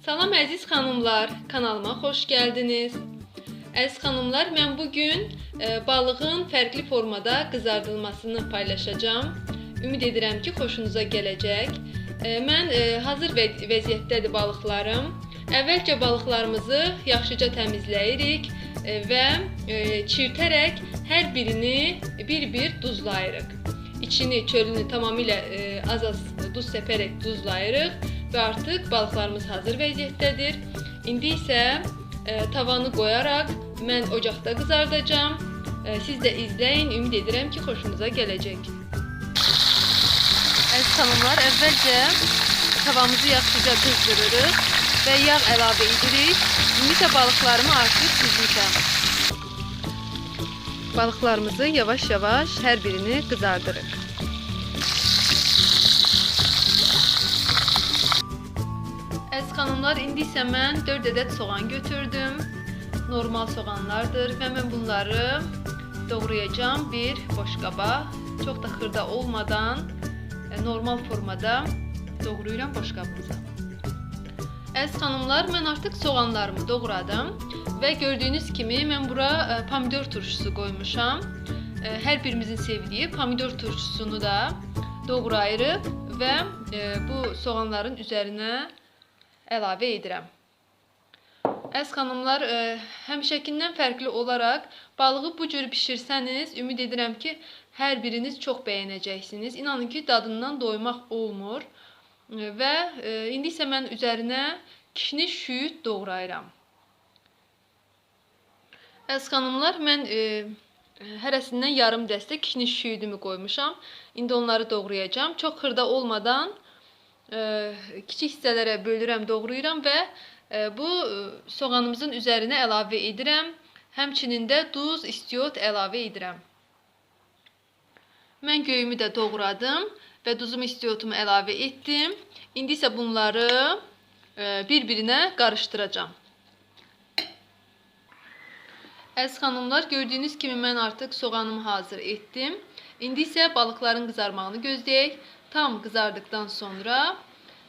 Salam əziz xanımlar, kanalıma xoş gəldiniz. Əziz xanımlar, mən bu gün e, balığın fərqli formada qızardılmasını paylaşacağam. Ümid edirəm ki, xoşunuza gələcək. E, mən e, hazır vəz vəziyyətdədir balıqlarım. Əvvəlcə balıqlarımızı yaxşıca təmizləyirik və çirtərək hər birini bir-bir duzlayırıq. İçini, çölünü tamamilə az-az duz səpərək duzlayırıq və artıq balıqlarımız hazır vəziyyətdədir. İndi isə e, tavanı qoyaraq mən ocaqda qızardacağam. E, siz də izləyin, ümid edirəm ki, xoşunuza gələcək. Əziz xanımlar, əvvəlcə tavamızı yaxşıca qızdırırıq və yağ əlavə edirik. İndi isə balıqlarımı artıq düzmüşəm. Balıqlarımızı yavaş-yavaş hər birini qızardırıq. Xanımlar, indi isə mən 4 ədəd soğan götürdüm. Normal soğanlardır və mən bunları doğrayacağam bir boşqaba. Çox da xırda olmadan e, normal formada doğrayıram boşqabımıza. Əziz xanımlar, mən artıq soğanlarımı doğradım və gördüyünüz kimi mən bura e, pomidor turşusu qoymuşam. E, Hər birimizin sevdiyi pomidor turşusunu da doğrayırıq və bu soğanların üzərinə əlavə edirəm. Əziz xanımlar, e, həmişəkindən fərqli olaraq balığı bu cür bişirsəniz, ümid edirəm ki, hər biriniz çox bəyənəcəksiniz. İnanın ki, dadından doymaq olmur. E, Və e, indi isə mən üzərinə kişniş şüyüd doğrayıram. Əziz xanımlar, mən e, hərəsindən yarım dəstə kişniş şüyüdümü qoymuşam. İndi onları doğrayacağam. Çox xırda olmadan kiçik hissələrə bölürəm, doğrayıram və e, bu e, soğanımızın üzərinə əlavə edirəm. Həmçinin də duz, istiot əlavə edirəm. Mən göyümü də doğradım və duzumu, istiotumu əlavə etdim. İndi isə bunları e, bir-birinə qarışdıracağam. Əziz xanımlar, gördüyünüz kimi mən artıq soğanımı hazır etdim. İndi isə balıqların qızarmağını gözləyək. Tam qızardıktan sonra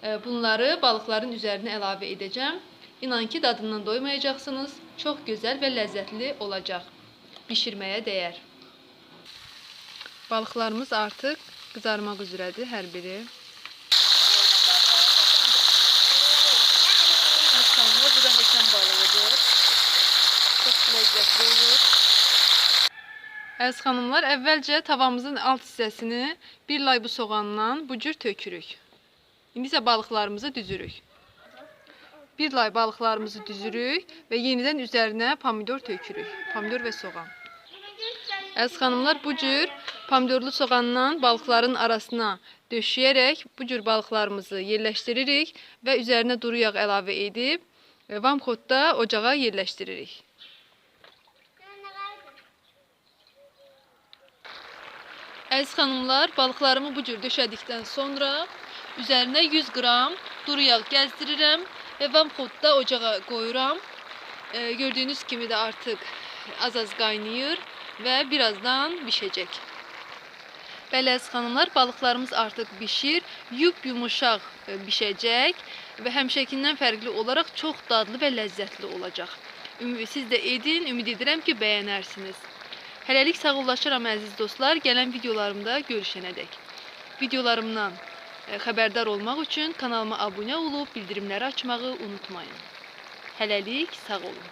e, bunları balıqların üzərinə əlavə edəcəm. İnan ki, dadından doymayacaqsınız. Çox gözəl və ləzzətli olacaq. Bişirməyə dəyər. Balıqlarımız artıq qızarmaq üzrədir hər biri. Xanımlar, bu da həsən balığıdır. Çox ləzzətli olur. Əziz xanımlar, əvvəlcə tavamızın alt hissəsini bir lay bu soğandan bu cür tökürük. İndi isə balıqlarımızı düzürük. Bir lay balıqlarımızı düzürük və yenidən üzərinə pomidor tökürük. Pomidor və soğan. Əziz xanımlar, bu cür pomidorlu soğandan balıqların arasına döşəyərək bu cür balıqlarımızı yerləşdiririk və üzərinə duru yağ əlavə edib e, vamxodda ocağa yerləşdiririk. Əziz xanımlar, balıqlarımı bu cür döşədikdən sonra üzərinə 100 qram duru yağ gəzdirirəm və vamxodda ocağa qoyuram. E, gördüyünüz kimi də artıq az-az qaynayır və birazdan bişəcək. Bəli əziz xanımlar, balıqlarımız artıq bişir, yup yumuşaq e, bişəcək və həmişəkindən fərqli olaraq çox dadlı və ləzzətli olacaq. Siz də edin, ümid edirəm ki, bəyənərsiniz. Hələlik sağollaşıram əziz dostlar. Gələn videolarımda görüşənədək. Videolarımdan e, xəbərdar olmaq üçün kanalıma abunə olub bildirimləri açmağı unutmayın. Hələlik sağ olun.